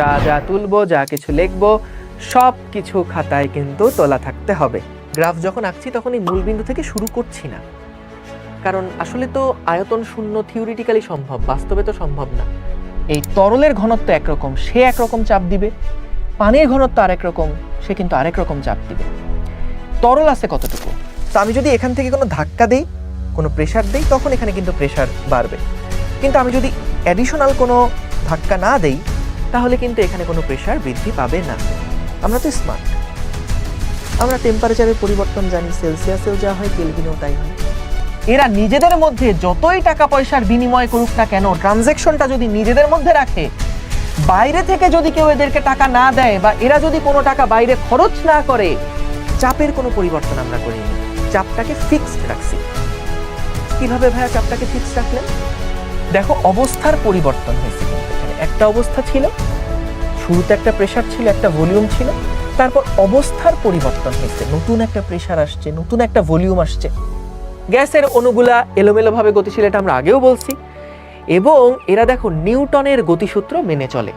যা যা তুলবো যা কিছু লিখব সব কিছু খাতায় কিন্তু তোলা থাকতে হবে। গ্রাফ যখন আঁকছি তখন এই মূলবিন্দু থেকে শুরু করছি না। কারণ আসলে তো আয়তন শূন্য থিওরিটিক্যালি সম্ভব বাস্তবে তো সম্ভব না। এই তরলের ঘনত্ব একরকম সে একরকম চাপ দিবে। পানির ঘনত্ব আরেক রকম সে কিন্তু আরেক রকম চাপ দিবে। তরল আছে কতটুকু? তো আমি যদি এখান থেকে কোনো ধাক্কা দেই কোনো প্রেশার দেই তখন এখানে কিন্তু প্রেশার বাড়বে। কিন্তু আমি যদি অ্যাডিশনাল কোনো ধাক্কা না দেই তাহলে কিন্তু এখানে কোনো প্রেশার বৃদ্ধি পাবে না। আমরা তো স্মার্ট আমরা টেম্পারেচারের পরিবর্তন জানি সেলসিয়াসেও যা হয় কেলভিনেও তাই হয়। এরা নিজেদের মধ্যে যতই টাকা পয়সার বিনিময় করুক না কেন ট্রানজ্যাকশনটা যদি নিজেদের মধ্যে রাখে, বাইরে থেকে যদি কেউ এদেরকে টাকা না দেয় বা এরা যদি কোনো টাকা বাইরে খরচ না করে, চাপের কোনো পরিবর্তন আমরা করিনি। চাপটাকে ফিক্সড রাখছি। কীভাবে ভাইয়া চাপটাকে ফিক্সড রাখলেন? দেখো, অবস্থার পরিবর্তন হয়েছে একটা অবস্থা ছিল। শুরুতে একটা প্রেশার ছিল, একটা ভলিউম ছিল। তারপর অবস্থার পরিবর্তন হয়েছে। নতুন একটা প্রেশার আসছে, নতুন একটা ভলিউম আসছে। গ্যাসের অনুগুলা এলোমেলোভাবে গতিশীল, এটা আমরা আগেও বলছি। এবং এরা দেখো নিউটনের গতিসূত্র মেনে চলে।